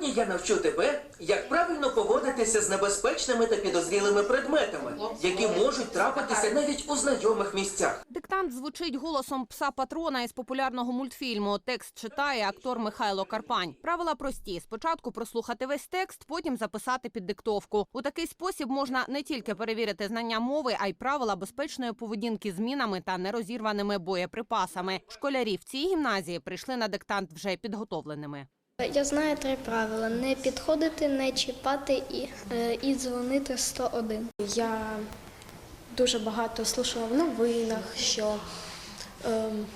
Сьогодні я навчу тебе, як правильно поводитися з небезпечними та підозрілими предметами, які можуть трапитися навіть у знайомих місцях. Диктант звучить голосом пса патрона із популярного мультфільму. Текст читає актор Михайло Карпань. Правила прості: спочатку прослухати весь текст, потім записати під диктовку. У такий спосіб можна не тільки перевірити знання мови, а й правила безпечної поведінки з мінами та нерозірваними боєприпасами. Школярі в цій гімназії прийшли на диктант вже підготовленими. Я знаю три правила: не підходити, не чіпати і, е, і дзвонити 101. Я дуже багато слухала в новинах, що ем,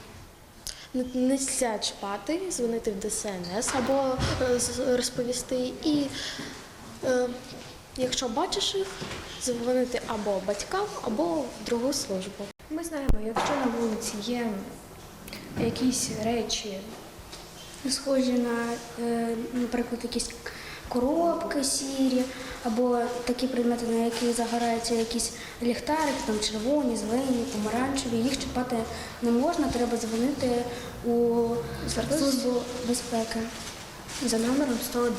не не чіпати, дзвонити в ДСНС або е, розповісти. І е, якщо бачиш їх, дзвонити або батькам, або в другу службу. Ми знаємо, якщо на вулиці є якісь речі, схожі на, е, наприклад, якісь коробки сірі, або такі предмети, на які загораються якісь ліхтарики, там червоні, зелені, помаранчеві, їх чіпати не можна, треба дзвонити у службу безпеки за номером 101.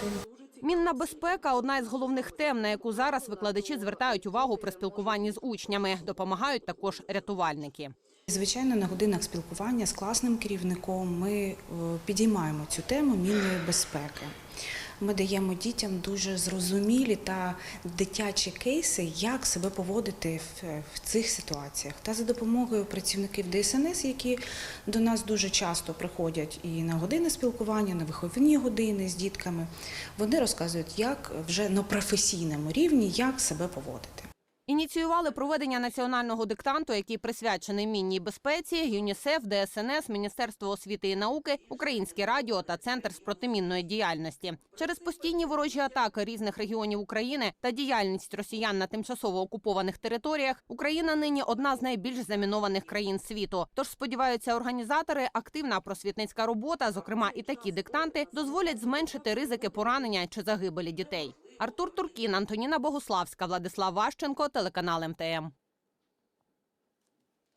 Мінна безпека одна із головних тем, на яку зараз викладачі звертають увагу при спілкуванні з учнями. Допомагають також рятувальники. Звичайно, на годинах спілкування з класним керівником ми е, підіймаємо цю тему мінної безпеки. Ми даємо дітям дуже зрозумілі та дитячі кейси, як себе поводити в, цих ситуаціях. Та за допомогою працівників ДСНС, які до нас дуже часто приходять і на години спілкування, на виховні години з дітками, вони розказують, як вже на професійному рівні, як себе поводити. Ініціювали проведення національного диктанту, який присвячений мінній безпеці, ЮНІСЕФ, ДСНС, Міністерство освіти і науки, Українське радіо та Центр з протимінної діяльності. Через постійні ворожі атаки різних регіонів України та діяльність росіян на тимчасово окупованих територіях Україна нині одна з найбільш замінованих країн світу. Тож сподіваються організатори, активна просвітницька робота, зокрема і такі диктанти, дозволять зменшити ризики поранення чи загибелі дітей. Артур Туркін, Антоніна Богуславська, Владислав Ващенко, телеканал МТМ.